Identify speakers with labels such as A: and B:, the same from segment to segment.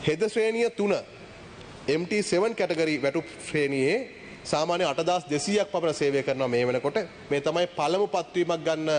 A: හෙද ශ්‍රේණිය තුන MT7 category වැටු ශ්‍රේණියේ සාමාන්‍ය අටදස් දෙසීයක් පමණ සේවය කරනවා මේ වෙනකොට. මේ තමයි පළමු පත්වීමක් ගන්න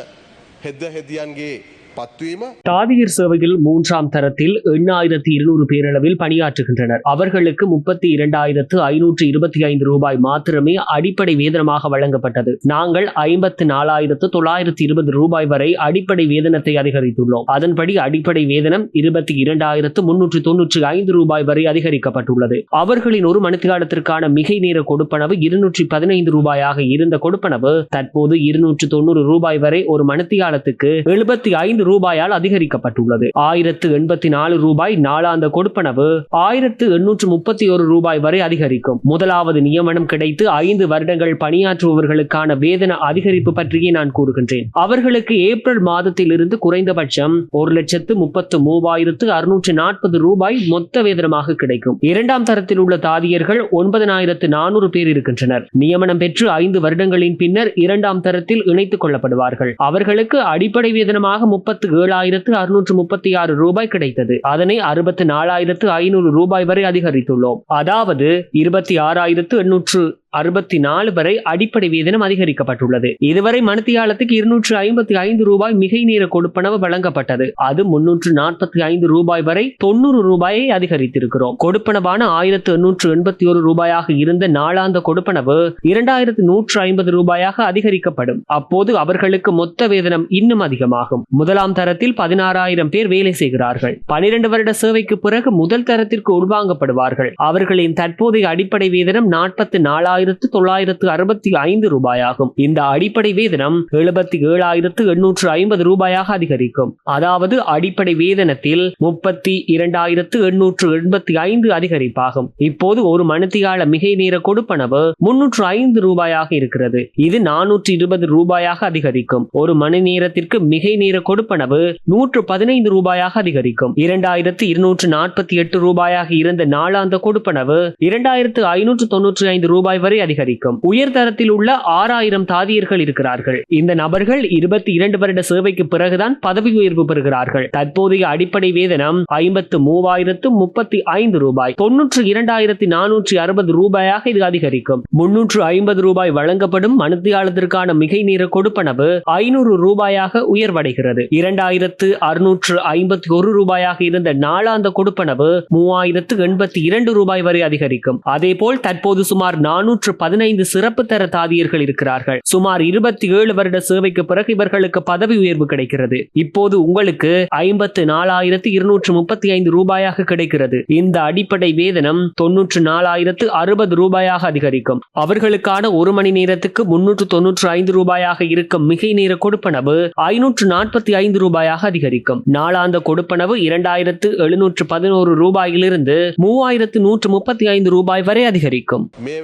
A: හෙද්ද හෙදියන්ගේ
B: பத்துவீம சேவையில் மூன்றாம் தரத்தில் எண்ணாயிரத்தி இருநூறு பேரளவில் பணியாற்றுகின்றனர். அவர்களுக்கு முப்பத்தி இரண்டாயிரத்து ஐநூற்று இருபத்தி ஐந்து ரூபாய் மாத்திரமே அடிப்படை வேதனமாக வழங்கப்பட்டது. நாங்கள் ஐம்பத்து நாலாயிரத்து தொள்ளாயிரத்து இருபது ரூபாய் வரை அடிப்படை வேதனத்தை அதிகரித்துள்ளோம். அதன்படி அடிப்படை வேதனம் இருபத்தி இரண்டாயிரத்து முன்னூற்று தொன்னூற்று ஐந்து ரூபாய் வரை அதிகரிக்கப்பட்டுள்ளது. அவர்களின் ஒரு மணித்தியாலத்திற்கான மிகை நேர கொடுப்பனவு இருநூற்றி பதினைந்து ரூபாயாக இருந்த கொடுப்பனவு தற்போது இருநூற்று தொன்னூறு ரூபாய் வரை ஒரு மணித்தியாலத்துக்கு எழுபத்தி ஐந்து ஐந்து ரூபாயால் அதிகரிக்கப்பட்டுள்ளது. ஆயிரத்து எண்பத்தி நாலு ரூபாய் நாளாந்த கொடுப்பனவு ஆயிரத்து எண்ணூற்று முப்பத்தி ஒரு ரூபாய் வரை அதிகரிக்கும். முதலாவது நியமனம் கிடைத்து ஐந்து வருடங்கள் பணியாற்றுபவர்களுக்கான வேதன அதிகரிப்பு பற்றியே நான் கூறுகின்றேன். அவர்களுக்கு ஏப்ரல் மாதத்தில் இருந்து குறைந்தபட்சம் ஒரு லட்சத்து முப்பத்து மூவாயிரத்து அறுநூற்று நாற்பது ரூபாய் மொத்த வேதனமாக கிடைக்கும். இரண்டாம் தரத்தில் உள்ள தாதியர்கள் ஒன்பதனாயிரத்து நானூறு பேர் இருக்கின்றனர். நியமனம் பெற்று ஐந்து வருடங்களின் பின்னர் இரண்டாம் தரத்தில் இணைத்துக் கொள்ளப்படுவார்கள். அவர்களுக்கு அடிப்படை வேதனமாக முப்பது முப்பத்து ஏழாயிரத்து அறுநூற்று முப்பத்தி ஆறு ரூபாய் கிடைத்தது. அதனை அறுபத்தி நாலாயிரத்து ஐநூறு ரூபாய் வரை அதிகரித்துள்ளோம். அதாவது இருபத்தி ஆறாயிரத்து எண்ணூற்று அறுபத்தி நாலு வரை அடிப்படை வேதனம் அதிகரிக்கப்பட்டுள்ளது. இதுவரை மணித்தியாலத்துக்கு இருநூற்று ஐம்பத்தி ஐந்து ரூபாய் மிகை நேர கொடுப்பனவு வழங்கப்பட்டது. அது முன்னூற்று நாற்பத்தி ஐந்து ரூபாய் வரை தொண்ணூறு ரூபாயை அதிகரித்திருக்கிறோம். கொடுப்பனவான ஆயிரத்து எண்ணூற்று எண்பத்தி ஒரு ரூபாயாக இருந்த நாளாந்த கொடுப்பனவு இரண்டாயிரத்து நூற்று ஐம்பது ரூபாயாக அதிகரிக்கப்படும். அப்போது அவர்களுக்கு மொத்த வேதனம் இன்னும் அதிகமாகும். முதலாம் தரத்தில் பதினாறாயிரம் பேர் வேலை செய்கிறார்கள். பனிரெண்டு வருட சேவைக்கு பிறகு முதல் தரத்திற்கு உள்வாங்கப்படுவார்கள். அவர்களின் தற்போதைய அடிப்படை வேதனம் நாற்பத்தி ஆயிரத்து தொள்ளாயிரத்து அறுபத்தி ஐந்து ரூபாயாகும். இந்த அடிப்படை வேதனம் எழுபத்தி ஏழாயிரத்து எண்ணூற்று ஐம்பது ரூபாயாக அதிகரிக்கும். அதாவது அடிப்படை வேதனத்தில் முப்பத்தி இரண்டாயிரத்து எண்ணூற்று எண்பத்தி ஐந்து அதிகரிப்பாகும். இப்போது ஒரு மணித்தியால மிகை நேர கொடுப்பனவு முன்னூற்று ஐந்து ரூபாயாக இருக்கிறது. இது நானூற்று இருபது ரூபாயாக அதிகரிக்கும். ஒரு மணி நேரத்திற்கு மிகை நேர கொடுப்பனவு நூற்று பதினைந்து ரூபாயாக அதிகரிக்கும். இரண்டாயிரத்து இருநூற்று நாற்பத்தி எட்டு ரூபாயாக இருந்த நாளாந்த கொடுப்பனவு இரண்டாயிரத்து ஐநூற்று தொன்னூற்றி ஐந்து ரூபாய் வரை அதிகரிக்கும். உயர்தரத்தில் உள்ள ஆறாயிரம் தாதியர்கள் இருக்கிறார்கள். இந்த நபர்கள் இருபத்தி இரண்டு வருட சேவைக்கு பிறகுதான் பதவி உயர்வு பெறுகிறார்கள். தற்போதைய அடிப்படை வேதனம் ஐம்பத்து மூவாயிரத்து முப்பத்தி ஐந்து ரூபாய். தொன்னூற்று இரண்டாயிரத்தி நானூற்றி அறுபது ரூபாயாக இது அதிகரிக்கும். முன்னூற்று ஐம்பது ரூபாய் வழங்கப்படும் மனுத்தியாளத்திற்கான மிகை நேர கொடுப்பனவு ஐநூறு ரூபாயாக உயர்வடைகிறது. இரண்டாயிரத்து அறுநூற்று ஐம்பத்தி ஒரு ரூபாயாக இருந்த நாளாந்த கொடுப்பனவு மூவாயிரத்து எண்பத்தி இரண்டு ரூபாய் வரை அதிகரிக்கும். அதேபோல் தற்போது சுமார் நானூற்று பதினைந்து சிறப்பு தர தாதியர்கள் இருக்கிறார்கள். சுமார் இருபத்தி ஏழு வருட சேவைக்கு பிறகு இவர்களுக்கு பதவி உயர்வு கிடைக்கிறது. இப்போது உங்களுக்கு ஐம்பத்து நாலாயிரத்து இருநூற்று முப்பத்தி ஐந்து ரூபாயாக கிடைக்கிறது. இந்த அடிப்படை வேதனம் தொன்னூற்று நாலாயிரத்து அறுபது ரூபாயாக அதிகரிக்கும். அவர்களுக்கான ஒரு மணி நேரத்துக்கு முன்னூற்று தொன்னூற்று ஐந்து ரூபாயாக இருக்கும் மிகை நேர கொடுப்பனவு ஐநூற்று நாற்பத்தி ஐந்து ரூபாயாக அதிகரிக்கும். நாளாந்த கொடுப்பனவு இரண்டாயிரத்து எழுநூற்று பதினோரு ரூபாயிலிருந்து மூவாயிரத்து நூற்று முப்பத்தி ஐந்து ரூபாய் வரை அதிகரிக்கும்.
A: මේ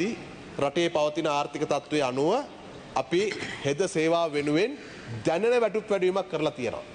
A: වෙලාවෙදී රටේ පවතින ආර්ථික තත්ත්වය අනුව අපි හෙද සේවා වෙනුවෙන් දැනන වැටුප් වැඩීමක් කරලා තියෙනවා.